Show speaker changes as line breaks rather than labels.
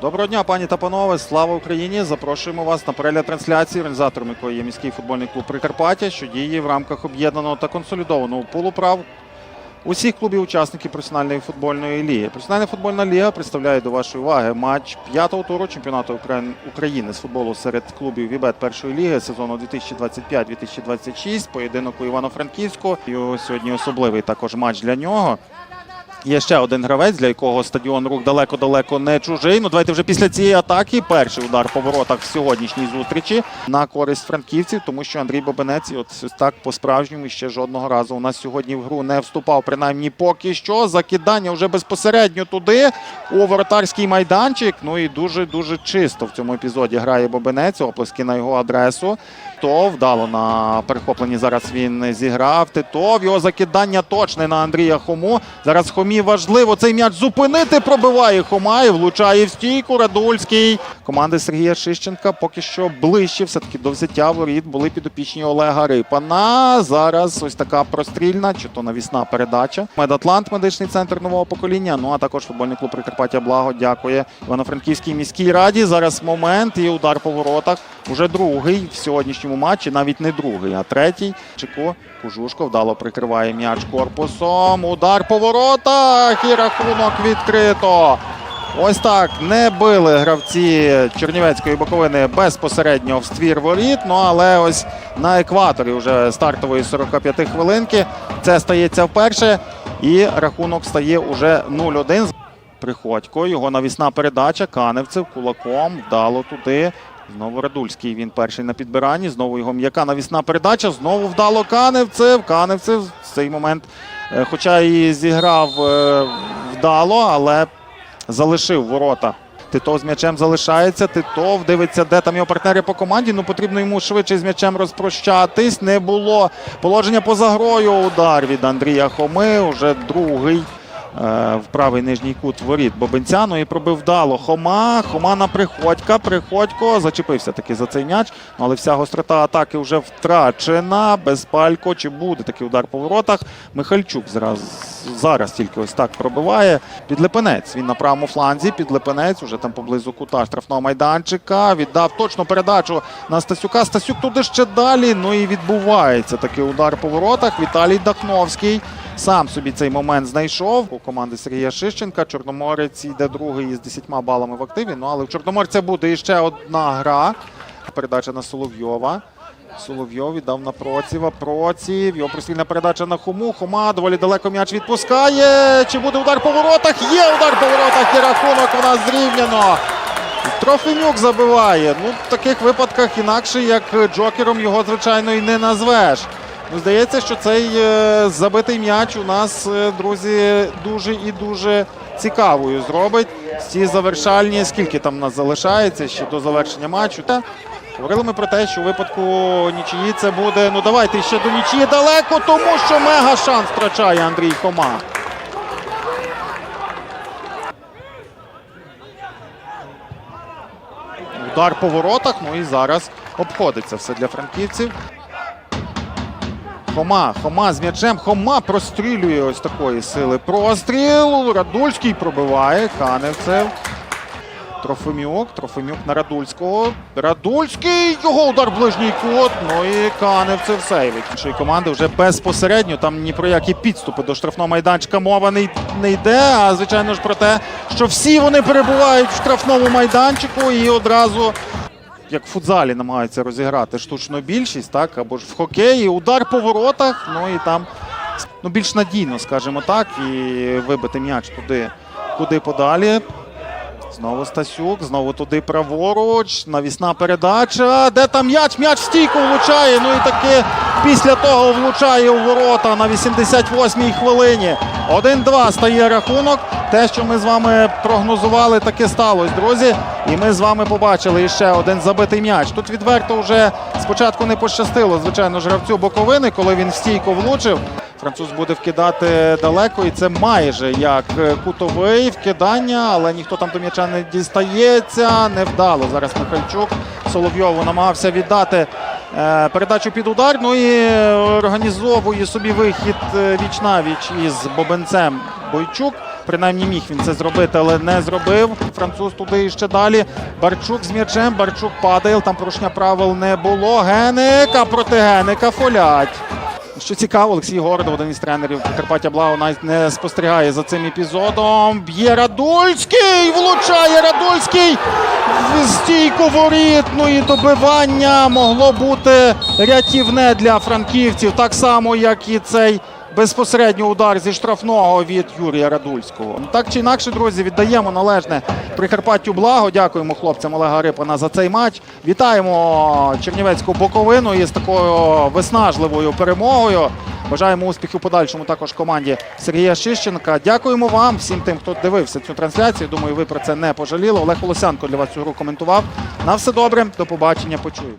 Доброго дня, пані та панове. Слава Україні! Запрошуємо вас на перегляд трансляції, організатором якої є міський футбольний клуб Прикарпаття, що діє в рамках об'єднаного та консолідованого пулу прав усіх клубів учасників професіональної футбольної ліги. Професіональна футбольна ліга представляє до вашої уваги матч п'ятого туру чемпіонату України з футболу серед клубів Вібет першої ліги сезону 2025-2026. Поєдинок у Івано-Франківську. І сьогодні особливий також матч для нього. Є ще один гравець, для якого стадіон рух далеко-далеко не чужий. Ну давайте вже після цієї атаки перший удар по воротах в сьогоднішній зустрічі на користь франківців, тому що Андрій Бобенець і от так по-справжньому ще жодного разу у нас сьогодні в гру не вступав, принаймні поки що. Закидання вже безпосередньо туди у воротарський майданчик. Ну і дуже дуже чисто в цьому епізоді грає Бобенець. Оплески на його адресу. Титов вдало на перехопленні зараз він зіграв. Титов його закидання точне на Андрія Хому. Зараз Хомі важливо цей м'яч зупинити. Пробиває Хома і влучає в стійку. Радульський. Команди Сергія Шищенка поки що ближче все-таки до взяття воріт були підопічні Олега Рипана. Зараз ось така прострільна, чи то навісна передача. Медатлант, медичний центр нового покоління. Ну а також футбольний клуб Прикарпаття Благо. Дякує Івано-Франківській міській раді. Зараз момент і удар по воротах. Уже другий в сьогоднішньому матчі, навіть не другий, а третій. Чеко Кужушко вдало прикриває м'яч корпусом. Удар по воротах і рахунок відкрито. Ось так не били гравці Чернівецької боковини безпосередньо в ствір воріт. Ну але ось на екваторі вже стартової 45 хвилинки. Це стається вперше. І рахунок стає уже 0-1. Приходько, його навісна передача. Каневцев кулаком вдало туди. Знову Радульський. Він перший на підбиранні. Знову його м'яка навісна передача. Знову вдало Каневцев. Каневцев в цей момент, хоча і зіграв е, вдало, але залишив ворота. Титов з м'ячем залишається. Титов дивиться, де там його партнери по команді. Ну потрібно йому швидше з м'ячем розпрощатись. Не було положення поза грою. Удар від Андрія Хоми. Уже другий. Е, В правий нижній кут воріт Бобенця. Ну і пробив вдало. Хома. Хома на Приходька. Приходько зачепився таки за цей м'яч. Ну, але вся гострота атаки вже втрачена. Безпалько. Чи буде такий удар по воротах? Михальчук зараз, зараз тільки ось так пробиває. Підлепенець. Він на правому фланзі. Підлепенець уже там поблизу кута штрафного майданчика. Віддав точно передачу на Стасюка. Стасюк туди ще далі. Ну і відбувається такий удар по воротах. Віталій Дахновський сам собі цей момент знайшов. У команди Сергія Шищенка. Чорноморець йде другий із 10 балами в активі. Ну але в Чорноморця буде іще одна гра. Передача на Соловйова. Соловйов віддав на Процєва. Проців. Його прострільна передача на Хому. Хома доволі далеко м'яч відпускає. Чи буде удар по воротах? Є удар по воротах і рахунок у нас зрівняно. Трофимюк забиває. Ну, в таких випадках інакше, як Джокером, його, звичайно, і не назвеш. Ну, здається, що цей е, забитий м'яч у нас, е, друзі, дуже і дуже цікавою зробить. Ці завершальні, скільки там нас залишається ще до завершення матчу. Та Говорили ми про те, що у випадку нічиї це буде. Ну давайте ще до нічиї далеко, тому що мега шанс втрачає Андрій Хома. Удар по воротах. Ну і зараз обходиться все для франківців. Хома, Хома з м'ячем. Хома прострілює ось такої сили. Простріл. Радульський пробиває. Каневцев. Трофимюк. Трофимюк на Радульського. Радульський. Його удар ближній кут. Ну і Каневцев сейвить. Іншої команди вже безпосередньо. Там ні про які підступи до штрафного майданчика мова не йде. А звичайно ж про те, що всі вони перебувають в штрафному майданчику і одразу. Як в футзалі намагаються розіграти штучну більшість, так, або ж в хокеї, удар по воротах, ну і там ну, більш надійно, скажімо так, і вибити м'яч туди, куди подалі. Знову Стасюк, знову туди праворуч. Навісна передача. Де там м'яч? М'яч в стійку влучає. Ну і таки після того влучає у ворота на 88-й хвилині. 1-2 стає рахунок. Те, що ми з вами прогнозували, таке сталося, друзі. І ми з вами побачили іще один забитий м'яч. Тут відверто вже спочатку не пощастило, звичайно ж, гравцю боковини, коли він в стійку влучив. Француз буде вкидати далеко, і це майже як е, кутовий вкидання, але ніхто там до м'яча не дістається. Невдало. Зараз Михальчук Соловйову намагався віддати е, передачу під удар. Ну і організовує собі вихід е, віч навіч із Бобенцем Бойчук. Принаймні міг він це зробити, але не зробив. Француз туди і ще далі. Барчук з м'ячем. Барчук падає. Там порушення правил не було. Геника проти Геника фолять. Що цікаво, Олексій Город, один із тренерів Карпаття Благо, навіть не спостерігає за цим епізодом. Б'є Радульський! Влучає Радульський в стійку воріт. Ну і добивання могло бути рятівне для франківців, так само, як і цей безпосередньо удар зі штрафного від Юрія Радульського. Так чи інакше, друзі, віддаємо належне Прикарпаттю благо. Дякуємо хлопцям Олега Рипана за цей матч. Вітаємо Чернівецьку боковину із такою виснажливою перемогою. Бажаємо успіхів подальшому також команді Сергія Шищенка. Дякуємо вам, всім тим, хто дивився цю трансляцію. Думаю, ви про це не пожаліли. Олег Волосянко для вас цю гру коментував. На все добре, до побачення. Почуємо.